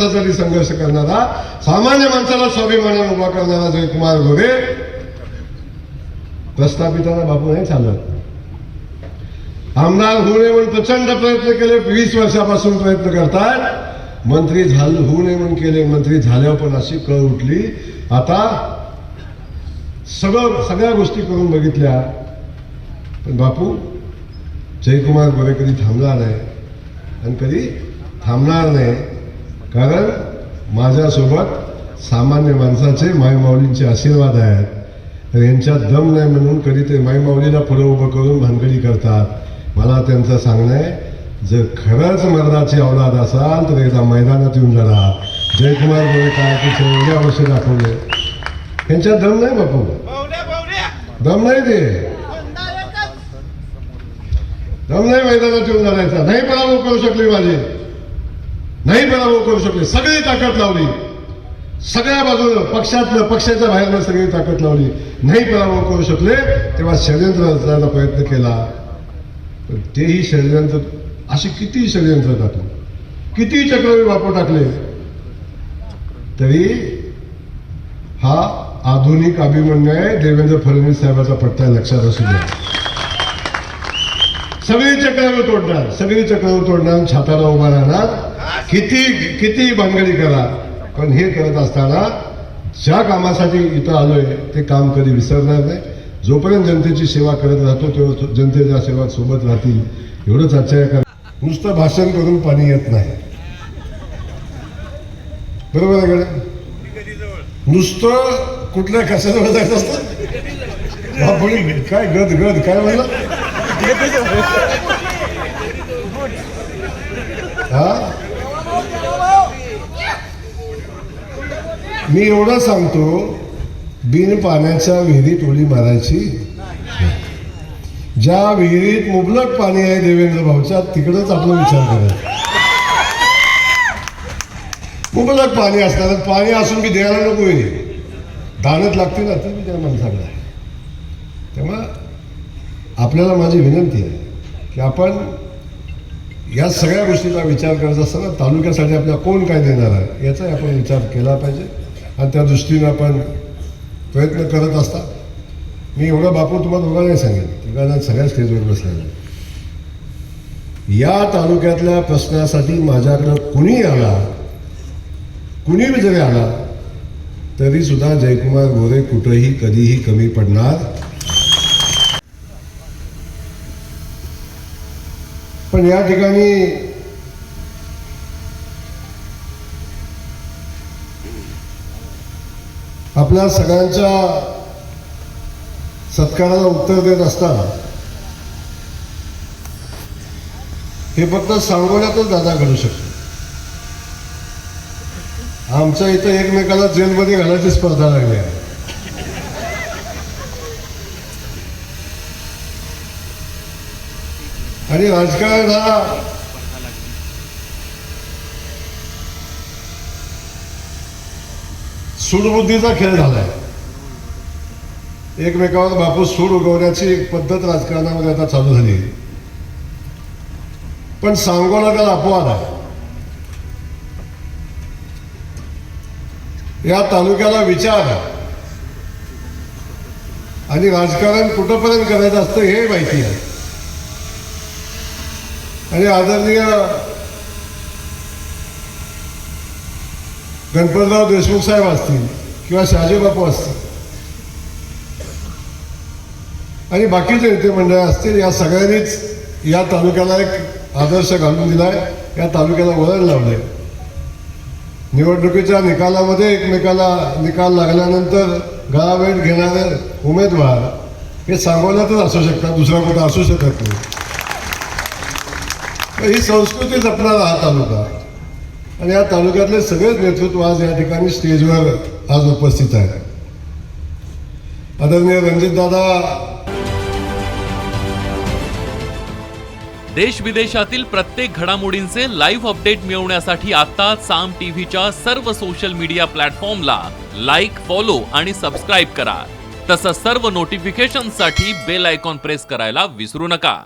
वर्षासाठी संघर्ष करणारा सामान्य माणसाला स्वाभिमानाने उभा करणारा जयकुमार गोरे प्रस्थापिताना बापू नाही चालत. आमदार होऊ नये म्हणून प्रचंड प्रयत्न केले वीस वर्षापासून प्रयत्न करतात मंत्री झाल होऊ नये म्हणून केले मंत्री झाल्यावर पण अशी कळ उठली. आता सगळं सगळ्या गोष्टी करून बघितल्या. पण बापू जयकुमार गोरे कधी थांबला नाही. आणि कधी थांबणार नाही. कारण माझ्यासोबत सामान्य माणसाचे मायमाऊलींचे आशीर्वाद आहेत. तर यांच्यात दम नाही म्हणून कधी ते मायमाऊलीला पुढं उभं करून भानगडी करतात. मला त्यांचं सांगणं आहे जर खरंच मर्दाची औलाद असाल तर एकदा मैदानात येऊन लढा. जयकुमार गोरे काय ते एवढे अवश्य दाखवले. यांच्यात दम नाही बापू. दम नाही ते. दम नाही मैदानात येऊन लढायचा. नाही पराभव करू शकले माझे. नाही पराभव करू शकले. सगळी ताकद लावली. सगळ्या बाजूनं पक्षातलं पक्षाच्या बाहेरनं सगळी ताकद लावली. नाही पराभव करू शकले. तेव्हा षडयंत्र रचण्याचा प्रयत्न केला. पण तेही षडयंत्र अशी किती षडयंत्र टाकले? किती चक्रवी वापर टाकले? तरी हा आधुनिक अभिमन्य आहे. देवेंद्र फडणवीस साहेबाचा पट्टा लक्षात असू द्या सगळी चक्रावर तोडणार. सगळी चक्रावर तोडणार छाताला उभा राहणार. किती किती भानगडी करा पण हे करत असताना ज्या कामासाठी इथं आलोय ते काम कधी विसरणार नाही. जोपर्यंत जनतेची सेवा करत राहतो तेव्हा जनतेच्या सेवा सोबत राहतील. एवढंच आश्चर्य करा नुसतं भाषण करून पाणी येत नाही. बरोबर आहे का नुसतं कुठल्या कशाजवळ जायचं असतं? बापरे, काय गद गद काय म्हणलं? हा? मी एवढं सांगतो बिन पाण्याच्या विहिरीत उडी मारायची. ज्या विहिरीत मुबलक पाणी आहे देवेंद्र भाऊच्या तिकडंच आपला विचार करायचा मुबलक पाणी असणार पाणी असून की द्यायला नको आहे दानत लागते ना तर मी त्या माणसाकडे तेव्हा आपल्याला माझी विनंती आहे की आपण या सगळ्या गोष्टीचा विचार करत असताना तालुक्यासाठी आपल्याला कोण काय देणार आहे याचाही आपण विचार केला पाहिजे. आणि त्या दृष्टीनं आपण प्रयत्न करत असता. मी एवढं बापू तुम्हाला दोघांनाही सांगेन तिघांना सगळ्या स्टेजवर बसलेलं या तालुक्यातल्या प्रश्नासाठी माझ्याकडं कुणी आला कुणी जरी आला तरी सुद्धा जयकुमार गोरे कुठंही कधीही कमी पडणार. पण या ठिकाणी आपल्या सगळ्यांच्या सत्काराला उत्तर देत असताना हे फक्त सांगोल्यातच दादा घडू शकतो आमच्या इथं एकमेकाला जेलमध्ये घालायची स्पर्धा लागली आहे. आणि राजकारण हा सूडबुद्धीचा खेळ झालाय. एकमेकावर बापू सूड उगवण्याची एक पद्धत राजकारणामध्ये आता चालू झाली. पण सांगोला त्याला अपवाद आहे. या तालुक्याला विचार आणि राजकारण कुठंपर्यंत करायचं असतं हे माहिती आहे. आणि आदरणीय गणपतराव देशमुख साहेब असतील किंवा शहाजी बापू असतील. आणि बाकीचे नेते मंडळ असतील या सगळ्यांनीच या तालुक्याला एक आदर्श घालून दिलाय या तालुक्याला वळण लावलंय. निवडणुकीच्या निकालामध्ये एकमेकाला निकाल लागल्यानंतर गळाभेट घेणारे उमेदवार हे सांगोल्यातच असू शकतात दुसरा कुठं असू शकत नाही. तर ही संस्कृती जपणारा हा तालुका. आणि या तालुक्यातले सगळेच नेतृत्व आज या ठिकाणी स्टेजवर आज उपस्थित आहे आदरणीय रणजित दादा देश विदेशातील प्रत्येक घडामोडींचे लाईव्ह अपडेट मिळवण्यासाठी आता साम टीव्हीच्या सर्व सोशल मीडिया प्लॅटफॉर्मला लाईक फॉलो आणि सबस्क्राईब करा. तसंच सर्व नोटिफिकेशनसाठी बेल आयकॉन प्रेस करायला विसरू नका.